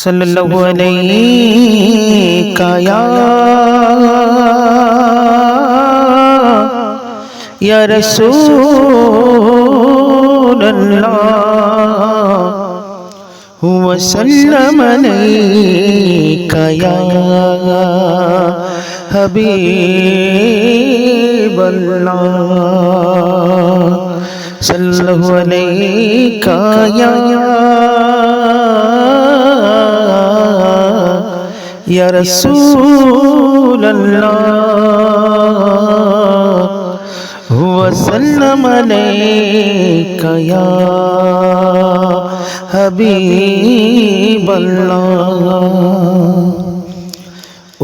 सल्लल्लाहु अलैहि या रसूल अल्लाह वसल्लम अलैका या हबीब अल्लाह सल्लल्लाहु अलैका या ইয়া রাসূলুল্লাহ ওয়াসাল্লাম আলাইকা ইয়া হাবিবাল্লাহ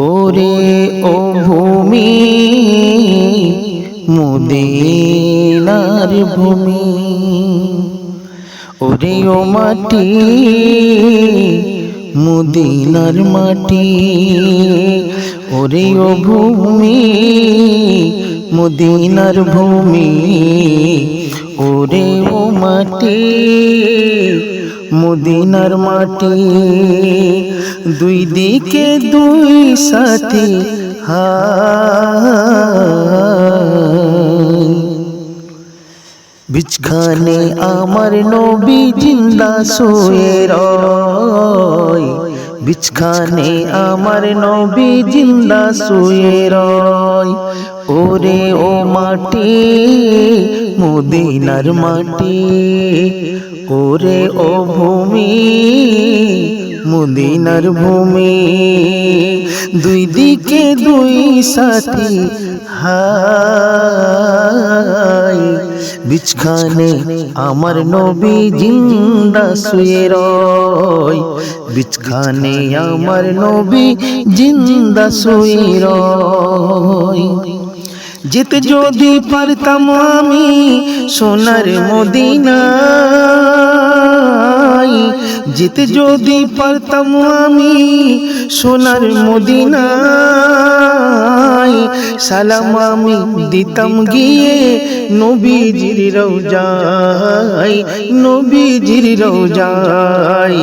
ওরে ও ভূমি মুদিনার ভূমি ওরে ও মাটি মুদিনার মাটি। ওরে ও ভূমি, মুদিনার ভূমি, ওরে ও মাটি, মদিনার মাটি। দুই দিকে দুই সাথী হায় বিছখানে আমার নবী জিন্দা শুয়ে রয়। বিছখানে আমার নবী জিন্দা শুয়ে রয়। ওরে ও মাটি, মদিনার মাটি। ওরে ও ভূমি, মদিনার ভূমি। দুই দিকে দুই সাথী, হাই। বিছখানে আমার নবী জিন্দা শুয়ে রয়। বিছখানে আমার নবী জিন্দা শুয়ে রয়। যেতে যদি পারতাম আমি সোনার মদিনায় যেতে যদি পারতাম আমি সোনার মদিনায়, সালাম আমি দিতাম গিয়ে নবীজির রৌজাই নবীজির রৌজাই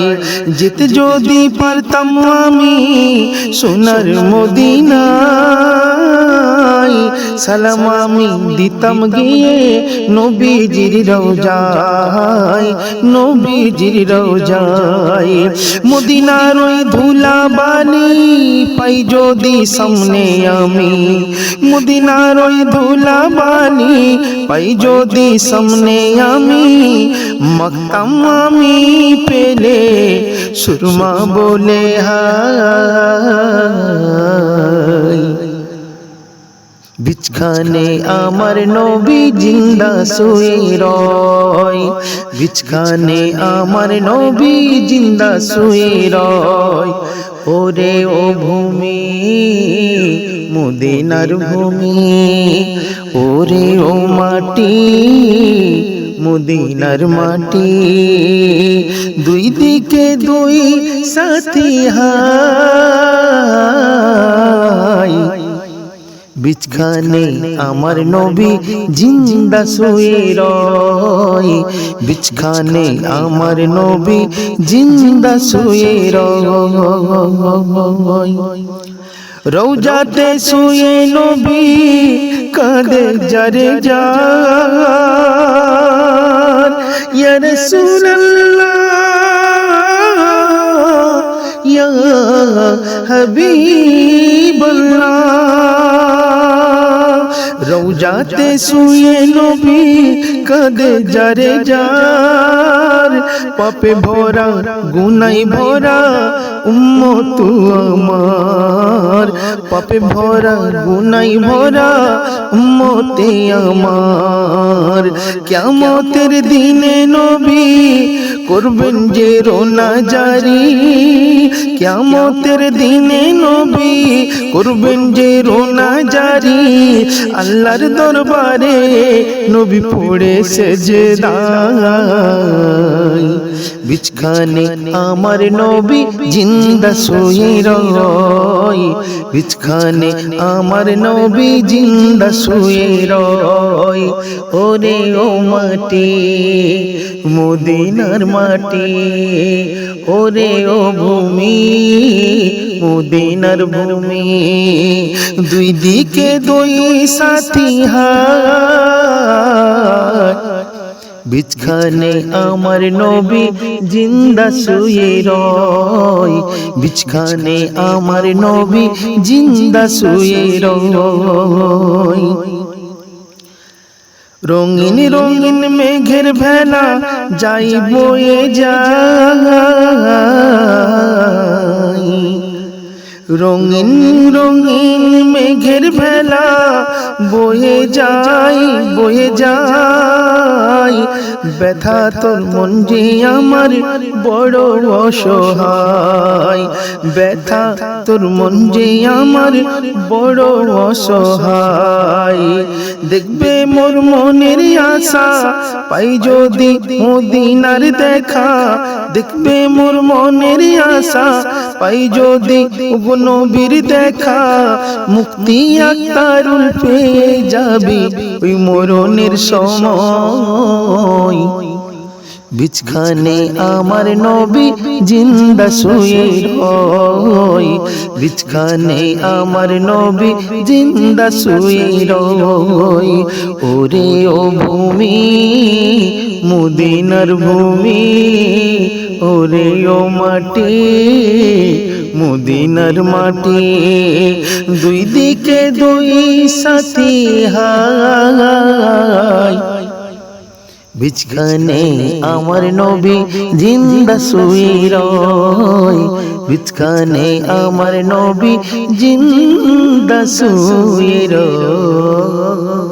যেতে যদি পারতাম আমি সোনার মদিনায় সালাম আমি দিতাম গিয়ে নবীজির রৌজাই নবীজির রৌজাই মদিনার ওই ধুলা বালি পাই যদি সামনে আমি মদিনার ওই ধুলা বালি পাই যদি সামনে আমি মক্তাম আমি পেলে সুরমা বলে হাই বিছখানে আমার নবী জিন্দা শুয়ে রয় বিছখানে আমার নবী জিন্দা শুয়ে রয় ওরে ও ভূমি, মুদিনার ভূমি। ওরে ও মাটি, মুদিনার মাটি। দুই দিকে দুই সাথী হাই। বিছখানে আমার নবী জিন্দা শুয়ে রয় বিছখানে আমার নবী জিন্দা শুয়ে রয় রৌজাতে শুয়ে নবী কাঁদে জরে যা ইয়া রাসূলুল্লাহ রৌজাতে শুয়ে নবী কাঁদে জরে যার পাপে ভরা গুনাই ভরা উম্মত আমার পাপে ভরা গুনাই ভরা উম্মতে আমার কিয়ামতের দিনে নবী করবেন যে রোনা জারি কিয়ামতের দিনে নবী করবেন যে রোনা জারি, আল্লাহর দরবারে নবী পড়ে সেজদায়। বিছখানে আমার নবী জিন্দা শুয়ে রয়। বিছখানে আমার নবী জিন্দা শুয়ে রয়। ওরে ও মাটি, মদিনার মাটি ওরে ও ভূমি মদিনার ভূমি দুই দিকে দুই সাথী বিছখানে আমার নবী জিন্দা শুয়ে রয়। বিছখানে আমার নবী জিন্দা শুয়ে রয়। রঙিন রঙিন মেঘের ভেলা যাই বয়ে যায়। রঙিন রঙিন মেঘের ভেলা বয়ে যাই বয়ে যাই ব্যথা তোর মন যে আমার বড় অসহায়। ব্যথা তোর মন যে আমার বড় অসহায়। দেখবে মোর মনের আশা, পাই যদি মদিনার দেখা। দেখবে মোর মনের আশা, পাই যদি নবীর দেখা। মুক্তি আক্তারুল পেয়ে যাবি ওই মরণের সময়। বিছখানে আমার নবী জিন্দা শুয়ে রয় বিছখানে আমার নবী জিন্দা শুয়ে রয় ওরে ও ভূমি, মুদিনার ভূমি, ওরে ও মাটি, মুদিনার মাটি। দুই দিকে দুই সাথী হায় বিছখানে আমার নবী জিন্দা শুয়ে রয় বিছখানে আমার নবী জিন্দা শুয়ে রয়